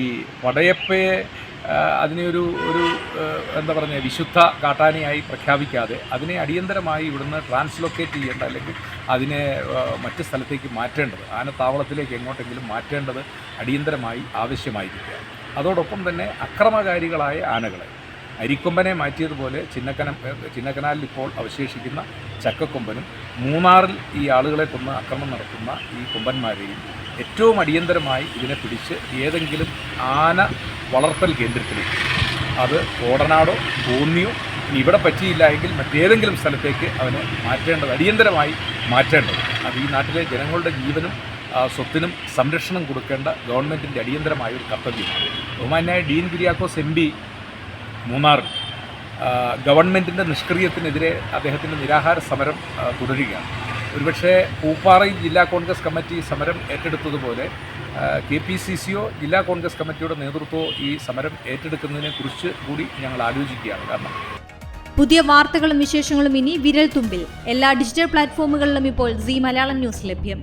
ഈ പടയപ്പയെ അതിനെ ഒരു ഒരു എന്താ പറഞ്ഞ വിശുദ്ധ കാട്ടാനയായി പ്രഖ്യാപിക്കാതെ അതിനെ അടിയന്തരമായി ഇവിടുന്ന് ട്രാൻസ്ലൊക്കേറ്റ് ചെയ്യേണ്ട അല്ലെങ്കിൽ അതിനെ മറ്റു സ്ഥലത്തേക്ക് മാറ്റേണ്ടത് ആനത്താവളത്തിലേക്ക് എങ്ങോട്ടെങ്കിലും മാറ്റേണ്ടത് അടിയന്തരമായി ആവശ്യമായിരിക്കുകയാണ്. അതോടൊപ്പം തന്നെ അക്രമകാരികളായ ആനകളെ അരിക്കൊമ്പനെ മാറ്റിയതുപോലെ ചിന്നക്കന ചിന്നക്കനാലിൽ ഇപ്പോൾ അവശേഷിക്കുന്ന ചക്കക്കൊമ്പനും മൂന്നാറിൽ ഈ ആളുകളെ കൊന്ന് അക്രമം നടത്തുന്ന ഈ കൊമ്പന്മാരെയും ഏറ്റവും അടിയന്തരമായി ഇതിനെ പിടിച്ച് ഏതെങ്കിലും ആന വളർത്തൽ കേന്ദ്രത്തിലേക്ക്. അത് കോടനാടോ കോന്നിയോ ഇനി ഇവിടെ പറ്റിയില്ല എങ്കിൽ മറ്റേതെങ്കിലും സ്ഥലത്തേക്ക് അവനെ മാറ്റേണ്ടത് അടിയന്തരമായി മാറ്റേണ്ടത്. അത് ഈ നാട്ടിലെ ജനങ്ങളുടെ ജീവനും സ്വത്തിനും സംരക്ഷണം കൊടുക്കേണ്ട ഗവൺമെന്റിന്റെ അടിയന്തരമായ ഒരു കർത്തവ്യമാണ്. ബഹുമാനായ ഡീൻ കുര്യാക്കോസ് എം ആ, ഗവൺമെന്റിന്റെ നിഷ്ക്രിയത്തിനെതിരെ അദ്ദേഹത്തിന്റെ നിരാഹാര സമരം തുടരുകയാണ്. ഒരുപക്ഷെ പൂപ്പാറയിൽ ജില്ലാ കോൺഗ്രസ് കമ്മിറ്റി സമരം ഏറ്റെടുത്തതുപോലെ കെ പി സി സിയോ ജില്ലാ കോൺഗ്രസ് കമ്മിറ്റിയുടെ നേതൃത്വമോ ഈ സമരം ഏറ്റെടുക്കുന്നതിനെ കുറിച്ച് കൂടി ഞങ്ങൾ ആലോചിക്കുകയാണ്. കാരണം പുതിയ വാർത്തകളും വിശേഷങ്ങളും ഇനി വിരൽ തുമ്പിൽ എല്ലാ ഡിജിറ്റൽ പ്ലാറ്റ്ഫോമുകളിലും ഇപ്പോൾ സി മലയാളം ന്യൂസ് ലഭ്യം.